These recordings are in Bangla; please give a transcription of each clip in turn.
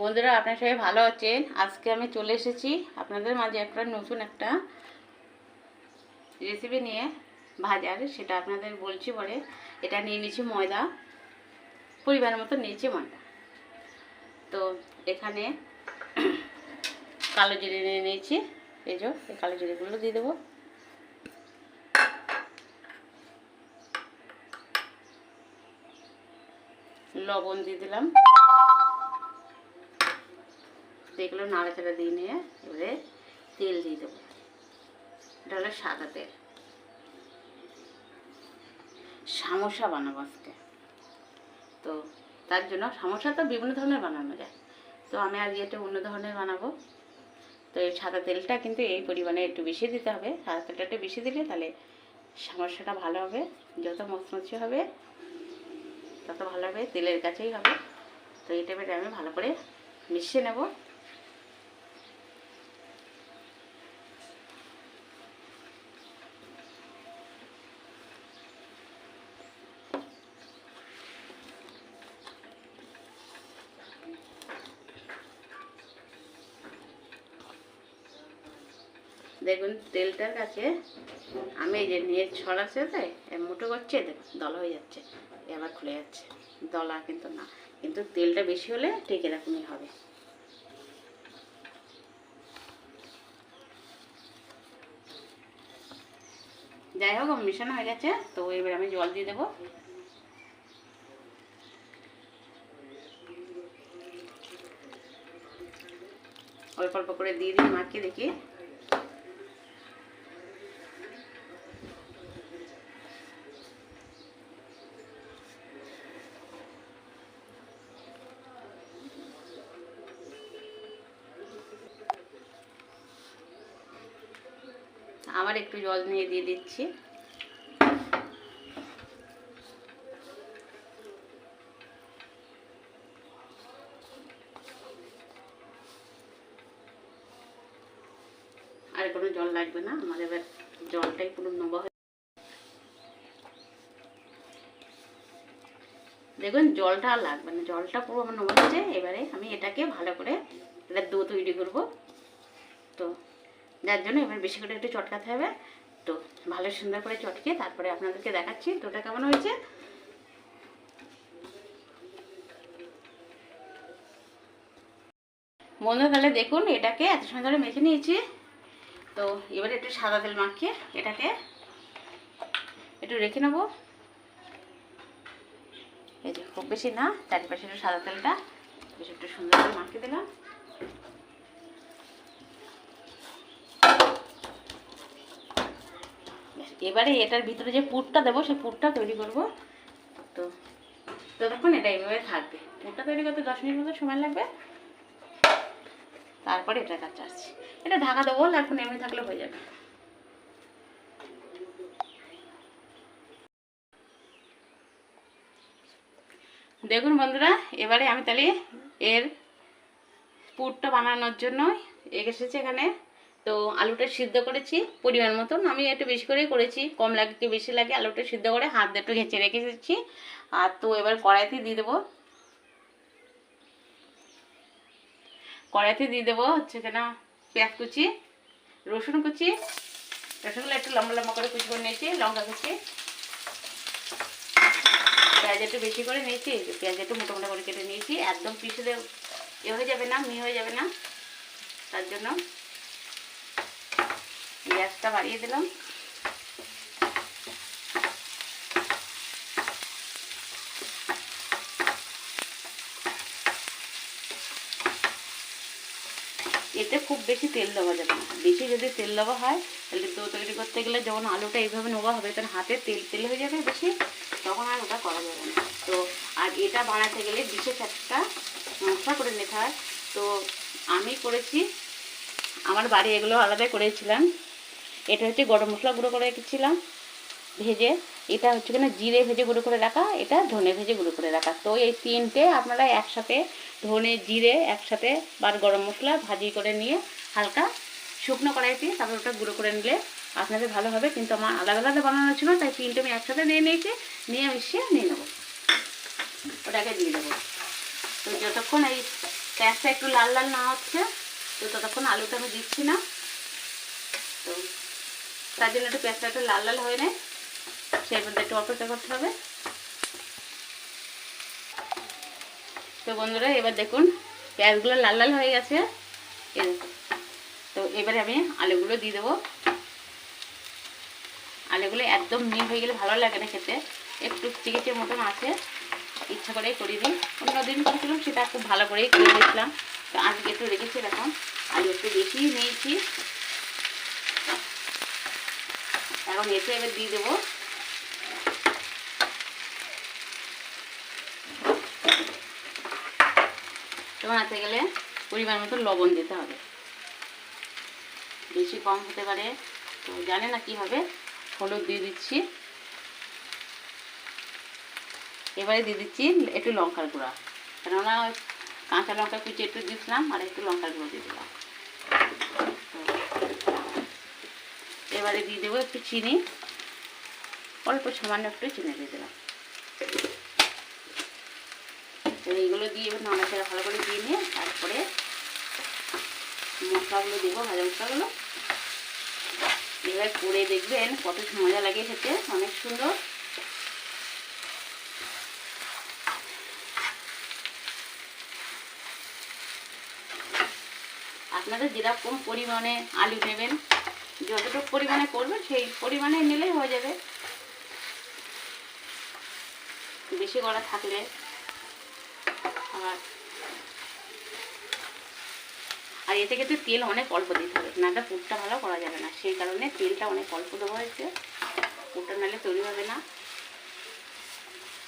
বন্ধুরা, আপনার সবাই ভালো আছেন? আজকে আমি চলে এসেছি আপনাদের মাঝে একটা নতুন একটা রেসিপি নিয়ে ভাজার সেটা আপনাদের বলছি পরে। এটা নিয়ে নিয়েছি ময়দা পরিবার মতো নিয়েছি ময়দা। তো এখানে কালো জিরে নিয়ে নিয়েছি। এই এই কালো জিরেগুলো দিয়ে দেবো। লবণ দিয়ে দিলাম। এগুলো নাড়াচাড়া দিয়ে নিয়ে এবারে তেল দিয়ে দেবো। এটা হলো সাদা তেল। সামোসা বানাবো আজকে। তো তার জন্য সমস্যা তো বিভিন্ন ধরনের বানানো যায়। তো আমি আজকে একটা অন্য ধরনের বানাবো। তো এই সাদা তেলটা কিন্তু এই পরিমাণে একটু বেশি দিতে হবে। সাদা তেলটা একটু বেশি দিলে তাহলে সমস্যাটা ভালো হবে। যত মচমচে হবে, তত ভালো হবে, তেলের কাছেই হবে। তো এটা আমি ভালো করে মিশিয়ে নেব। দেখুন তেলটার কাছে আমি এই যে নিয়ে ছড়াচ্ছে তাই মুঠো করছে দলা হয়ে যাচ্ছে এবার খুলে যাচ্ছে। দলা কিন্তু না, কিন্তু তেলটা বেশি হলে ঠিক এরকমই হবে। যাই হোক, মিশানো হয়ে গেছে, তো এবার আমি জল দিয়ে দেবো। অল্প অল্প করে দিয়ে দিই মাখিয়ে দেখি আবার একটু জল নিয়ে দিয়ে দিচ্ছি। আর কোনো জল লাগবে না, আমার এবার জলটাই পুরো নেব দেখুন, জলটা লাগবে না, জলটা পুরো আমার হচ্ছে এবারে আমি এটাকে ভালো করে এটা দো তৈরি করব। তো যার জন্য এবার বেশি করে একটু চটকাতে হবে। তো ভালো সুন্দর করে চটকে তারপরে আপনাদেরকে দেখাচ্ছি তোটা কেমন হয়েছে? বন্ধু তাহলে দেখুন, এটাকে এত সময় ধরে মেখে নিয়েছি। তো এবারে একটু সাদা তেল মাখিয়ে এটাকে একটু রেখে নেব। এই যে খুব বেশি না চারিপাশে একটু সাদা তেলটা, বেশ একটু সুন্দর করে মাখিয়ে দিলাম। এবারে এটার ভিতরে যে পুরটা দেবো, সেই পুরটা তৈরি করব। তো ততক্ষণ এটা এইভাবে থাকবে। পুরটা তৈরি করতে দশ মিনিট মতো সময় লাগবে। তারপরে এটা কাছে আসছি। এটা ঢাকা দেবো, এখন এমনি থাকলে হয়ে যাবে। দেখুন বন্ধুরা, এবারে আমি তাহলে এর পুরটা বানানোর জন্য এসেছি এখানে। তো আলুটা সিদ্ধ করেছি, পরিমাণ মতন। আমি একটু বেশি করেই করেছি, কম লাগে কি বেশি লাগে। আলুটা সিদ্ধ করে হাত একটু ঘেঁচে রেখে দিচ্ছি। আর তো এবার কড়াইতে দিয়ে দেবো। কড়াইতে দিয়ে দেবো হচ্ছে কেন পেঁয়াজ কুচি, রসুন কুচি। রসুনগুলো একটু লম্বা লম্বা করে কুচি করে নিয়েছি, লঙ্কা কুচি। পেঁয়াজ একটু বেশি করে নিয়েছি পেঁয়াজ একটু মোটা মোটা করে কেটে নিয়েছি। একদম দেব এ হয়ে যাবে না, মি হয়ে যাবে না। তার জন্য গ্যাসটা বাড়িয়ে দিলাম। এতে খুব বেশি তেল দেওয়া যাবে না। বেশি যদি তেল দেওয়া হয়, তাহলে দো তৈরি করতে গেলে যখন আলুটা এইভাবে নেওয়া হবে তখন হাতে তেল তেল হয়ে যাবে বেশি, তখন আর ওটা করা যাবে না। তো, আর এটা বানাতে গেলে বিশেষ একটা মশলা করে নিতে হয়। তো, আমি করেছি, আমার বাড়ি এগুলো আলাদা করেছিলাম। এটা হচ্ছে গরম মশলা গুঁড়ো করে রেখেছিলাম, ভেজে। এটা হচ্ছে কিনা জিরে ভেজে গুঁড়ো করে রাখা, এটা ধনে ভেজে গুঁড়ো করে রাখা। তো এই তিনটে আপনারা একসাথে ধনে, জিরে একসাথে বার গরম মশলা ভাজি করে নিয়ে হালকা শুকনো কড়াইতে তারপর ওটা গুঁড়ো করে নিলে আপনাদের ভালো হবে। কিন্তু আমার আলাদা আলাদা বানানো ছিল, তাই তিনটে আমি একসাথে নিয়ে নিয়েছি, নিয়ে মিশিয়ে নিয়ে নেব। ওটাকে দিয়ে দেবো। তো যতক্ষণ এই পেঁয়াজটা একটু লাল লাল না হচ্ছে, তো ততক্ষণ আলুটা আমি দিচ্ছি না। তার জন্য একটু পেঁয়াজটা একটু লাল লাল হয়ে নেয় সেই পর্যন্ত একটু অপেক্ষা করতে হবে। তো বন্ধুরা, এবার দেখুন, পেঁয়াজগুলো লাল লাল হয়ে গেছে। তো এবারে আমি আলুগুলো দিয়ে দেবো। আলুগুলো একদম মিল হয়ে গেলে ভালো লাগে না খেতে। একটু চিকেচে মতন আছে। ইচ্ছা করেই করি দিই অন্যদিন করেছিলাম, সেটা খুব ভালো করেই করে দিয়েছিলাম। তো আজকে একটু রেখেছি এরকম। আলু একটু বেশি নিয়েছি। এখন এতে এবার দিয়ে দেবো। বানাতে গেলে পরিমাণ মতো লবণ দিতে হবে। বেশি কম হতে পারে। তো জানে না কি হবে হলুদ দিয়ে দিচ্ছি। এবারে দিয়ে দিচ্ছি একটু লঙ্কার গুঁড়া। কেননা কাঁচা লঙ্কা কুচি একটু দিয়েছিলাম, আর একটু লঙ্কার গুঁড়ো দিয়ে দিলাম। এবারে দিয়ে দেবো একটু চিনি। অল্প সামান্য একটু চিনি দিয়ে দিলাম। এইগুলো দিয়ে এবার নাড়াচাড়া ভালো করে দিয়ে নিয়ে তারপরে মশলাগুলো দেবো, ভাজা মশলাগুলো। এবার করে দেখবেন কত মজা লাগে খেতে, অনেক সুন্দর। আপনাদের যেরকম পরিমাণে আলু নেবেন যতটুকু পরিমাণে করবেন, সেই পরিমাণে নিলেই হয়ে যাবে। বেশি করা থাকলে আর আর এতে কিন্তু তেল অনেক অল্প দিতে হবে নাহলে পুরটা ভালো করা যাবে না। সেই কারণে তেলটা অনেক অল্প দেওয়া হয়েছে পুরটা নাহলে তৈরি হবে না।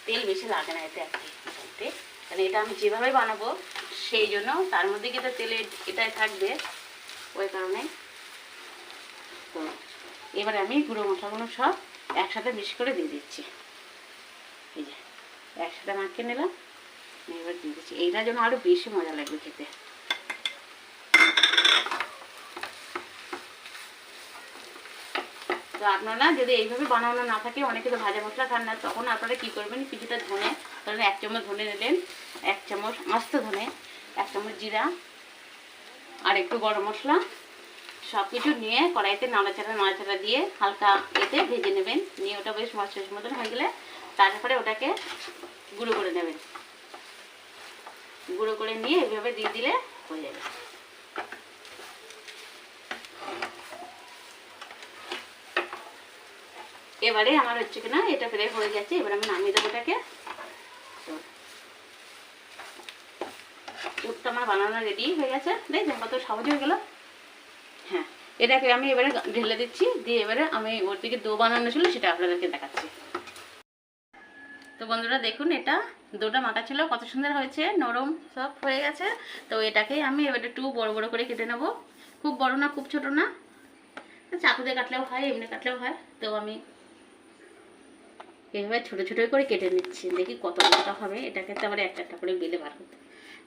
তেল বেশি লাগে না এতে কি বলতে। কারণ এটা আমি যেভাবে বানাবো, সেই জন্য তার মধ্যে কিন্তু তেলে এটাই থাকবে। ওই কারণে তো এবারে আমি গুঁড়ো মশলাগুলো সব একসাথে মিক্স করে দিয়ে দিচ্ছি। এই যে, একসাথে মাখিয়ে নিলাম। এবার দিয়ে দিচ্ছি। এইটার জন্য আরও বেশি মজা লাগবে খেতে। তো আপনারা যদি এইভাবে বানানো না থাকে, অনেকে তো ভাজা মশলা খান না, তখন আপনারা কী করবেন? কিছুটা ধনে, ধরেন এক চামচ ধনে নিলেন, এক চামচ আস্ত ধনে, এক চামচ জিরা, আর একটু গরম মশলা সব কিছু নিয়ে কড়াইতে নাড়াচাড়া নাড়াচাড়া দিয়ে হালকা এতে ভেজে নেবেন। নিয়ে ওটা বেশ মশলার মতন হয়ে গেলে তারপরে ওটাকে গুঁড়ো করে নেবেন। গুঁড়ো করে নিয়ে এভাবে দিয়ে দিলে হয়ে যাবে। এবারে আমার হচ্ছে কিনা, এটা প্রায় হয়ে গেছে। এবার আমি নামিয়ে দেবো ওটাকে পুরটা আমার বানানো রেডি হয়ে গেছে। দেখবেন কত সহজ হয়ে গেল। এটাকে আমি এবারে ঢেলে দিচ্ছি, দিয়ে এবারে আমি ওর দিকে দো বানানো ছিল সেটা আপনাদেরকে দেখাচ্ছি। তো বন্ধুরা দেখুন এটা, দুটো মাখা ছিল, কত সুন্দর হয়েছে, নরম সব হয়ে গেছে। তো এটাকে আমি এবারে একটু বড় বড় করে কেটে নেব। খুব বড় না, খুব ছোট না। চাকু দিয়ে কাটলেও হয়, এমনি কাটলেও হয়। তো আমি এইভাবে ছোটো ছোটোই করে কেটে নিচ্ছি। দেখি কত বড়টা হবে, এটাকে তো আবার একটা একটা করে বেলে বার করতে।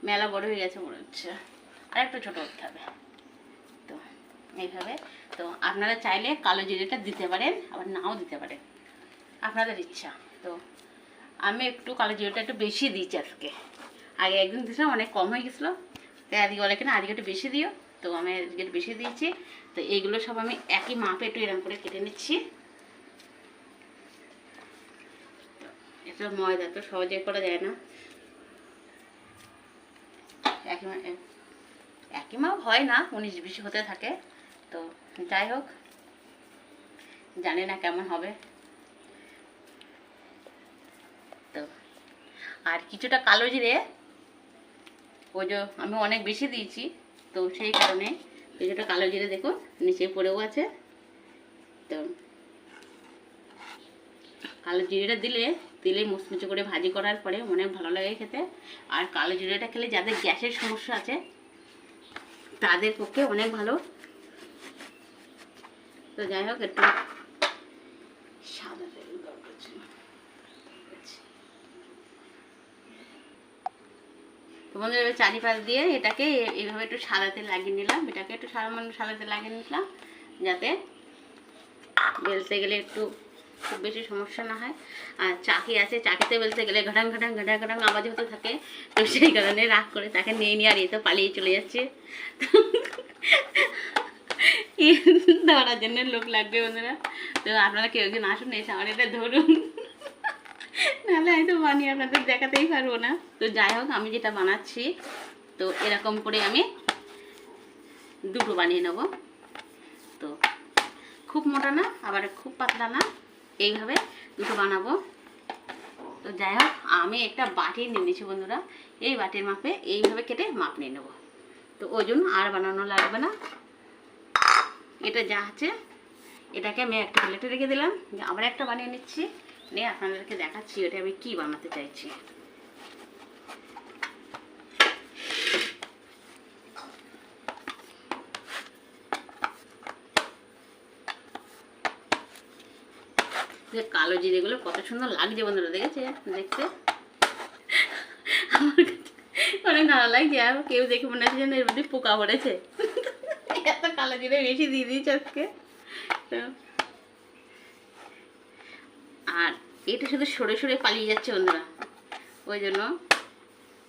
মেলা বড় হয়ে গেছে মনে হচ্ছে। আর একটু ছোটো করতে হবে। এইভাবে। তো আপনারা চাইলে কালো জিরেটা দিতে পারেন, আবার নাও দিতে পারেন। আপনাদের ইচ্ছা। তো আমি একটু কালো জিরেটা একটু বেশি দিয়েছি আজকে। আগে একদিন দিয়েছিলাম, অনেক কম হয়ে গেছিল। তাই আজকে বলে কিনা, আজকে একটু বেশি দিও। তো আমি আজকে বেশি দিয়েছি। তো এইগুলো সব আমি একই মাপে একটু এরকম করে কেটে নিচ্ছি। ময়দা তো সহজে করা যায় না। একই একই মাপ হয় না, উনিশ বিশ হতে থাকে। তো যাই হোক, জানি না কেমন হবে। তো, আর কিছুটা কালো জিরে, ওই যে আমি অনেক বেশি দিয়েছি, তো সেই কারণে কিছুটা কালো জিরে দেখুন, নিচে পড়েও আছে। তো, কালো জিরেটা দিলে তেলে মুচমুচে করে ভাজি করার পরে অনেক ভালো লাগে খেতে। আর কালো জিরেটা খেলে যাদের গ্যাসের সমস্যা আছে, তাদের পক্ষে অনেক ভালো। তো যাই হোক, একটু সাদা বন্ধুরা চারিপাশ দিয়ে এটাকে এইভাবে একটু সাদাতে লাগিয়ে নিলাম। এটাকে একটু সাদা মানে সাদাতে লাগিয়ে নিলাম, যাতে বেলতে গেলে একটু খুব বেশি সমস্যা না হয়। আর চাকি আছে, চাকিতে বলতে গেলে ঘটাং ঘটাং ঘটাং ঘটাং আওয়াজ হতে থাকে। তো সেই কারণে রাগ করে তাকে নিয়ে নিয়ে আর এ তো পালিয়ে চলে যাচ্ছে। ধরার জন্য লোক লাগবে বন্ধুরা। তো আপনারা কেউ একজন আসুন, এসে আমার এটা ধরুন। নাহলে আমি তো বানিয়ে আপনাদের দেখাতেই পারব না। তো যাই হোক, আমি যেটা বানাচ্ছি, তো এরকম করে আমি দুটো বানিয়ে নেব। তো খুব মোটা না, আবার খুব পাতলা না, এইভাবে দুটো বানাবো। তো যাই হোক, আমি একটা বাটি নিয়ে নিয়েছি বন্ধুরা। এই বাটির মাপে এইভাবে কেটে মাপ নিয়ে নেব। তো ওই আর বানানো লাগবে না। এটা যা আছে, এটাকে আমি একটা প্লেটে রেখে দিলাম। আবার একটা বানিয়ে নিচ্ছি। নিয়ে আপনাদেরকে দেখাচ্ছি ওটা আমি কি বানাতে চাইছি। যে কালো জিরেগুলো কত সুন্দর লাগছে বন্ধুরা, দেখেছে? দেখতে? আমার কাছে অনেক ভালো লাগছে, আর কেউ দেখে মনে হচ্ছে যেন এর মধ্যে পোকা পড়েছে। এত কালো জিরে বেশি দিয়ে দিয়েছে আজকে? আর এটা শুধু সরে সরে পালিয়ে যাচ্ছে বন্ধুরা। ওই জন্য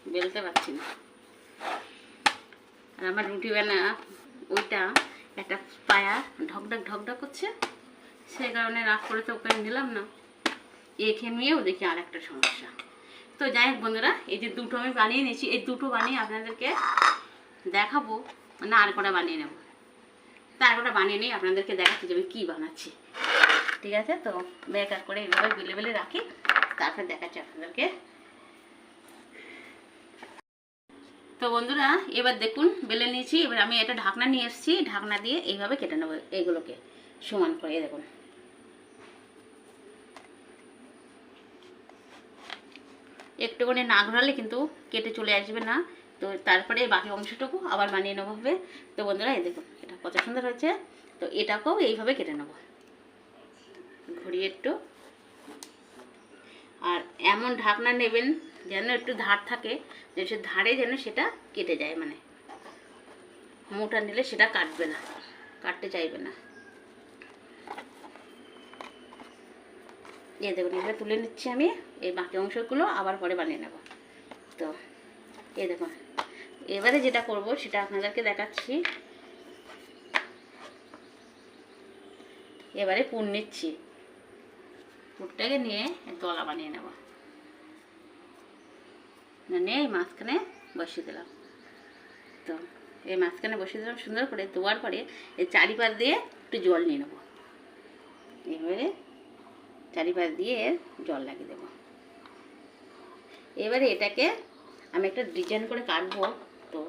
বেলতে পারছি না। আর আমার রুটি বানা, ওইটা একটা পায়া ঢকঢক ঢকঢক করছে সে কারণে রাগ করে তো ওকে দিলাম না। এখে নিয়েও দেখি আর একটা সমস্যা। তো যাই হোক বন্ধুরা, এই যে দুটো আমি বানিয়ে নিয়েছি, এই দুটো বানিয়ে আপনাদেরকে দেখাবো। না, আর কটা বানিয়ে নেব। তার কটা বানিয়ে নিয়ে আপনাদেরকে দেখাচ্ছি যে আমি কী বানাচ্ছি। ঠিক আছে? তো বেকার করে এইভাবে বেলে বেলে রাখি, তারপরে দেখাচ্ছি আপনাদেরকে। তো বন্ধুরা, এবার দেখুন, বেলে নিয়েছি, এবার আমি এটা ঢাকনা নিয়ে এসেছি, ঢাকনা দিয়ে এইভাবে কেটে নেব এইগুলোকে সমান করে দেখুন। একটুখানি না ঘোরালে কিন্তু কেটে চলে আসবে না। তো তারপরে বাকি অংশটুকু আবার বানিয়ে নেব হবে তো বন্ধুরা, এই দেখুন এটা কত সুন্দর হয়েছে। তো এটাকেও এইভাবে কেটে নেব। ঘুরিয়ে একটু। আর এমন ঢাকনা নেবেন যেন একটু ধার থাকে, যে সে ধারে যেন সেটা কেটে যায় মানে মোটা নিলে সেটা কাটবে না, কাটতে চাইবে না। এই দেখুন এবার তুলে নিচ্ছি আমি। এই বাকি অংশগুলো আবার পরে বানিয়ে নেব। তো এই দেখুন এবারে যেটা করব, সেটা আপনাদেরকে দেখাচ্ছি। এবারে পুর নিচ্ছি। পুরটাকে নিয়ে দলা বানিয়ে নেব। নিয়ে এই মাঝখানে বসিয়ে দিলাম। তো, এই মাঝখানে বসিয়ে দিলাম সুন্দর করে। দেওয়ার পরে এই চারিপাশ দিয়ে একটু জল নিয়ে নেব। এবারে চারিপাশ দিয়ে জল লাগিয়ে দেবো। এবারে এটাকে আমি একটা ডিজাইন করে কাটবো তো।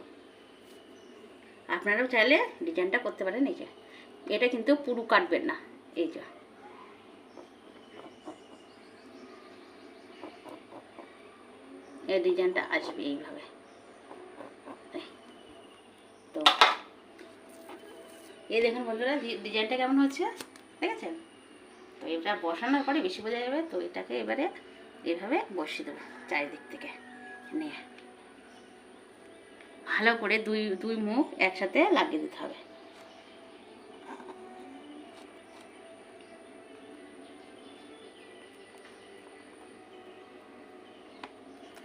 আপনারাও চাইলে ডিজাইনটা করতে পারেন এই যে। এটা কিন্তু পুরু কাটবেন না, এই যে। এই ডিজাইনটা আসবে এইভাবে। এই। তো। এই দেখুন বন্ধুরা ডিজাইনটা কেমন হচ্ছে দেখেছেন? তো এটা বসানোর পরে বেশি বোঝা যাবে, তো এটাকে এবারে এভাবে বসিয়ে দেবো চারিদিক থেকে। ভালো করে দুই দুই মুখ একসাথে লাগিয়ে দিতে হবে।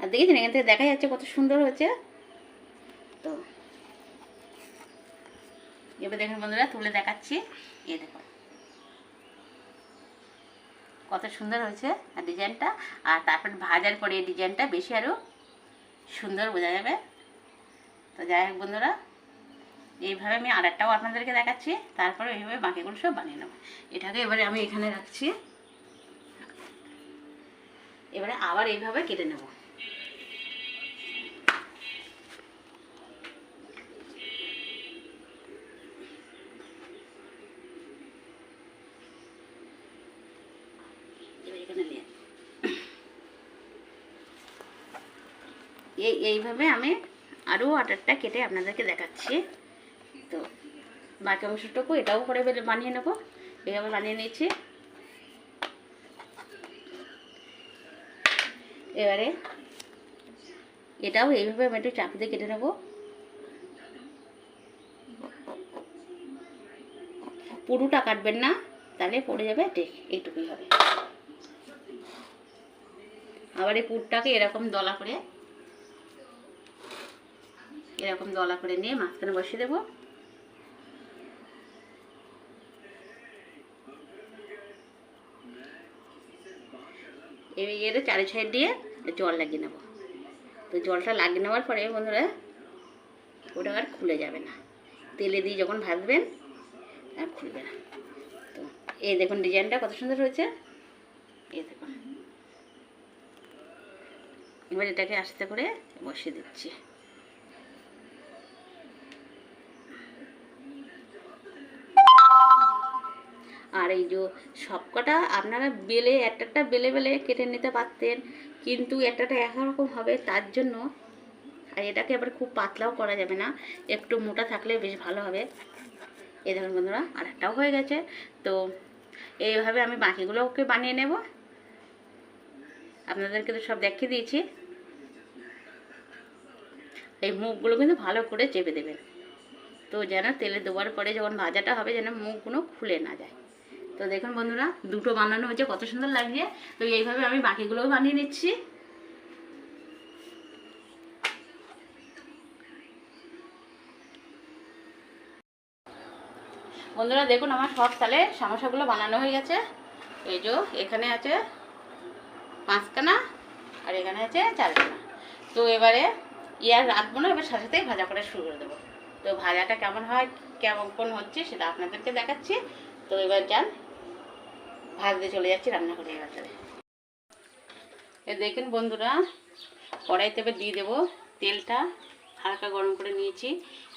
আর দেখেছেন, এখান থেকে দেখা যাচ্ছে কত সুন্দর হয়েছে? তো। এবার দেখুন বন্ধুরা, তুলে দেখাচ্ছি। এ দেখুন। কত সুন্দর হয়েছে আর ডিজাইনটা। আর তারপর ভাজার পরে এই ডিজাইনটা বেশি আরও সুন্দর বোঝা যাবে? তো যাই হোক বন্ধুরা, এইভাবে আমি আরেকটাও আপনাদেরকে দেখাচ্ছি, তারপরে এইভাবে বাকিগুলো সব বানিয়ে নেব। এটাকে এবারে আমি এখানে রাখছি। এবারে আবার এইভাবে কেটে নেব এবার এখানে নিয়ে এই, এইভাবে আমি আরও আটারটা কেটে আপনাদেরকে দেখাচ্ছি। তো বাকি অংশটুকু এটাও করে বানিয়ে নেব। এইভাবে বানিয়ে নিয়েছি। এবারে এটাও এইভাবে আমি একটু চাপ দিয়ে কেটে নেব। পুরোটা কাটবেন না, তাহলে পড়ে যাবে, ঠিক এইটুকুই হবে। আবার এই পুরটাকে এরকম দলা করে এরকম দলা করে নিয়ে মাঝখানে বসিয়ে দেবো। এই এর চারি সাইড দিয়ে জল লাগিয়ে নেব। তো জলটা লাগিয়ে নেওয়ার পরে বন্ধুরা, ওটা আর খুলে যাবে না। তেলে দিয়ে যখন ভাজবেন, আর খুলবে না। তো এই দেখুন ডিজাইনটা কত সুন্দর হয়েছে। এই দেখুন। এবার এটাকে আস্তে করে বসিয়ে দিচ্ছি। আর এই যে সবকটা আপনারা বেলে একটা একটা বেলে বেলে কেটে নিতে পারতেন। কিন্তু একটাটা একটা একরকম হবে, তার জন্য আর এটাকে আবার খুব পাতলাও করা যাবে না। একটু মোটা থাকলে বেশ ভালো হবে। এই দেখুন বন্ধুরা আর একটাও হয়ে গেছে। তো এইভাবে আমি বাকিগুলোকে বানিয়ে নেব। আপনাদেরকে তো সব দেখিয়ে দিয়েছি। এই মুখগুলো কিন্তু ভালো করে চেপে দেবেন। তো যেন তেলে দেওয়ার পরে যখন ভাজাটা হবে, যেন মুখগুলো খুলে না যায়। তো দেখুন বন্ধুরা, দুটো বানানো হয়েছে, কত সুন্দর লাগছে। তো এইভাবে আমি বাকিগুলোও বানিয়ে নিচ্ছি। বন্ধুরা, দেখুন আমার সব তালে সামোসাগুলো বানানো হয়ে গেছে। এই যে এখানে আছে পাঁচখানা, আর এখানে আছে চারখানা। তো এবারে ইয়ার রাখব না, এবার সাথে সাথেই ভাজা করা শুরু করে দেবো। তো ভাজাটা কেমন হয়, কেমন কোন হচ্ছে সেটা আপনাদেরকে দেখাচ্ছি। তো এবার যান ভাজতে চলে যাচ্ছি, রান্না করে এবার এ দেখুন বন্ধুরা, কড়াইতে এবার দিয়ে দেবো তেলটা। হালকা গরম করে নিয়েছি।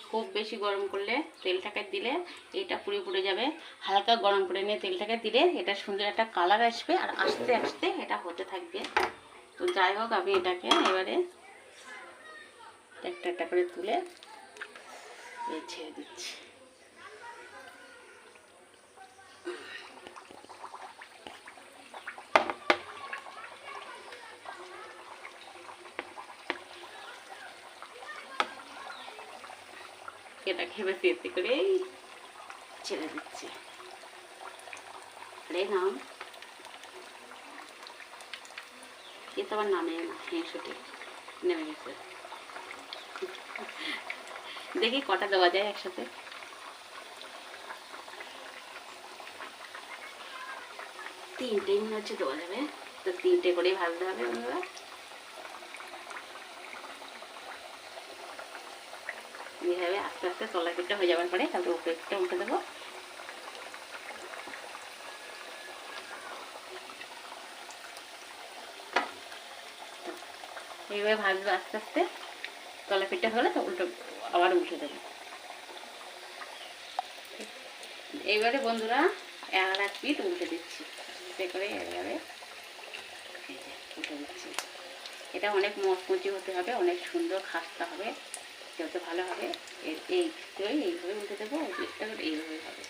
খুব বেশি গরম করলে তেলটাকে দিলে এটা পুড়ে পুড়ে যাবে। হালকা গরম করে নিয়ে তেলটাকে দিলে এটা সুন্দর একটা কালার আসবে আর আস্তে আস্তে এটা হতে থাকবে। তো যাই হোক, আমি এটাকে এবারে একটা একটা করে তুলে ছেড়ে দিচ্ছি। করে ছেড়ে আরে নাম এ তো নামে না হেঁসুটি নেমে গেছে। দেখি কটা দেওয়া যায় একসাথে। তিনটেই মনে হচ্ছে দেওয়া যাবে। তো তিনটে করেই ভাজতে হবে বন্ধুরা এইভাবে আস্তে আস্তে তলা পিঠটা হয়ে যাওয়ার পরে তারপরে উপরে পিঠটা উঠে দেবো। এইভাবে ভাজবো আস্তে আস্তে তলা পিঠটা হলে তো উল্টো আবার উঠে দেবো। এইবারে বন্ধুরা এক এক পিঠ উল্টে দিচ্ছি, উল্টে করে এই উল্টে দিচ্ছি। এটা অনেক মচমচি হতে হবে, অনেক সুন্দর খাস্তা হবে। যত ভালো হবে। এই এই এইভাবে উল্টে দেবো পিঠটা এইভাবে হবে।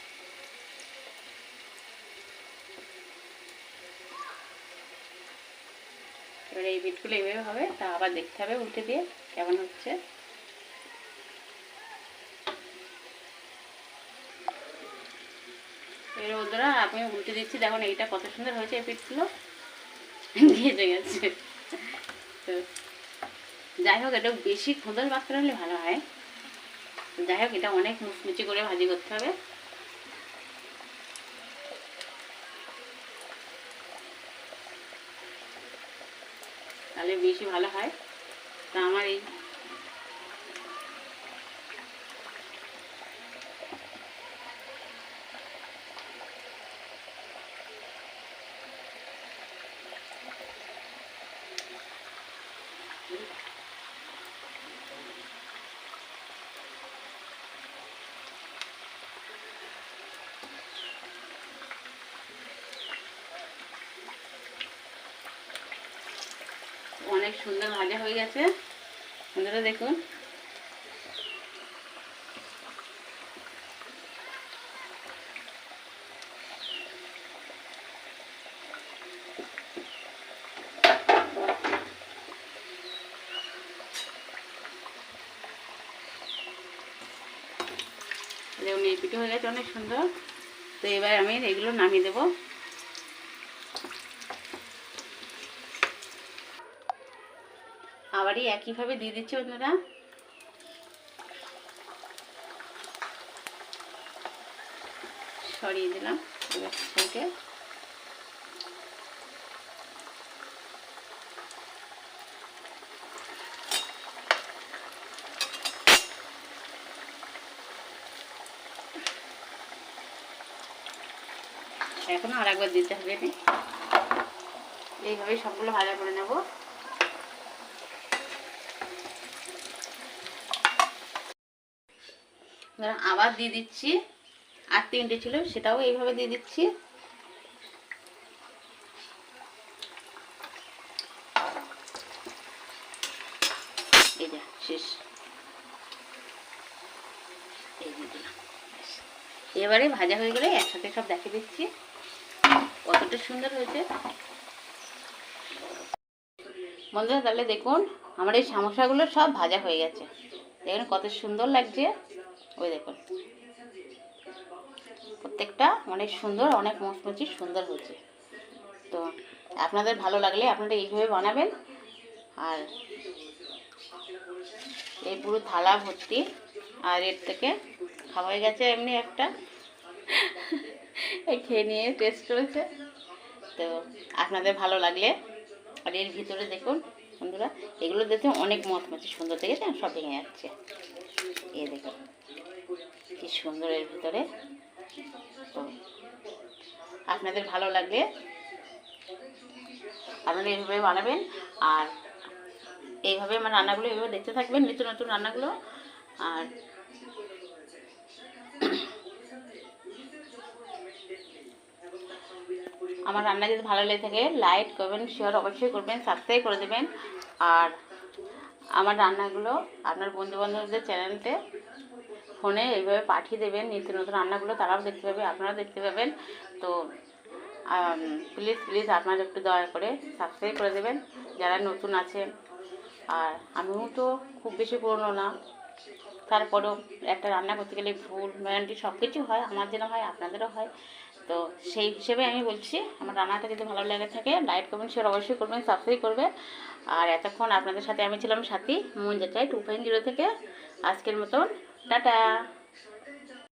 এবার এই বিটগুলো এইভাবে হবে, তা আবার দেখতে হবে উল্টে দিয়ে কেমন হচ্ছে। এর ওদরা আমি উল্টে দিচ্ছি। দেখুন, এইটা কত সুন্দর হয়েছে এই পিঠগুলো। গেছে। যাই হোক এটা বেশি খোঁদল করে হলে ভালো হয়। যাই হোক এটা অনেক মুচমুচি করে ভাজি করতে হবে। তাহলে বেশি ভালো হয়। তা আমার এই অনেক সুন্দর ভাজা হয়ে গেছে। বন্ধুরা দেখুন। দেখুন, এই পিঠে হয়ে গেছে অনেক সুন্দর। তো এবার আমি এগুলো নামিয়ে দেবো। আবারই একইভাবে দিয়ে দিচ্ছি বন্ধুরা। সরিয়ে দিলাম এখন আর একবার দিতে হবে এইভাবে সবগুলো ভাজা করে নেব। আবার দিয়ে দিচ্ছি, আর তিনটে ছিল, সেটাও এইভাবে দিয়ে দিচ্ছি। শেষ। এবারে ভাজা হয়ে গেলে একসাথে সব দেখে দিচ্ছি, কতটা সুন্দর হয়েছে। বন্ধুরা, তাহলে দেখুন, আমার এই সামোসাগুলো সব ভাজা হয়ে গেছে। দেখুন কত সুন্দর লাগছে। ওই দেখুন প্রত্যেকটা অনেক সুন্দর, অনেক মচমচি সুন্দর হয়েছে তো আপনাদের ভালো লাগলে আপনারা এইভাবে বানাবেন। আর এই পুরো থালা ভর্তি, আর এর থেকে হয়ে গেছে এমনি একটা। খেয়ে নিয়ে টেস্ট করেছে। তো আপনাদের ভালো লাগলে আর এর ভিতরে দেখুন বন্ধুরা, এগুলো দেখতে অনেক মচমচি সুন্দর দেখেছেন? সব ভেঙে যাচ্ছে। এ দেখুন। সুন্দর এর ভিতরে। আপনাদের ভালো লাগলে আপনারা এইভাবে বানাবেন আর এইভাবে আমার রান্নাগুলো এইভাবে দেখতে থাকবেন, নিত্য নতুন রান্নাগুলো। আর আমার রান্না যদি ভালো লেগে থাকে, লাইক করবেন শেয়ার অবশ্যই করবেন সাবস্ক্রাইব করে দেবেন। আর আমার রান্নাগুলো আপনার বন্ধু বান্ধবদের চ্যানেলতে ফোনে এইভাবে পাঠিয়ে দেবেন, নিত্য নতুন রান্নাগুলো তারাও দেখতে পাবে, আপনারাও দেখতে পাবেন। তো প্লিজ প্লিজ আপনারা একটু দয়া করে সাবস্ক্রাইব করে দেবেন, যারা নতুন আছে আর আমিও তো খুব বেশি পুরনো না। তারপরেও একটা রান্না করতে গেলে ভুল ম্যারান্টি সব কিছু হয়, আমার যেন হয়, আপনাদেরও হয়। তো সেই হিসেবে আমি বলছি, আমার রান্নাটা যদি ভালো লেগে থাকে লাইক কমেন্ট শেয়ার অবশ্যই করবেন সাবস্ক্রাইব করবে আর এতক্ষণ আপনাদের সাথে আমি ছিলাম সাথী মন যাচাই টু পয়েন্ট জিরো থেকে আজকের মতন। 拜拜。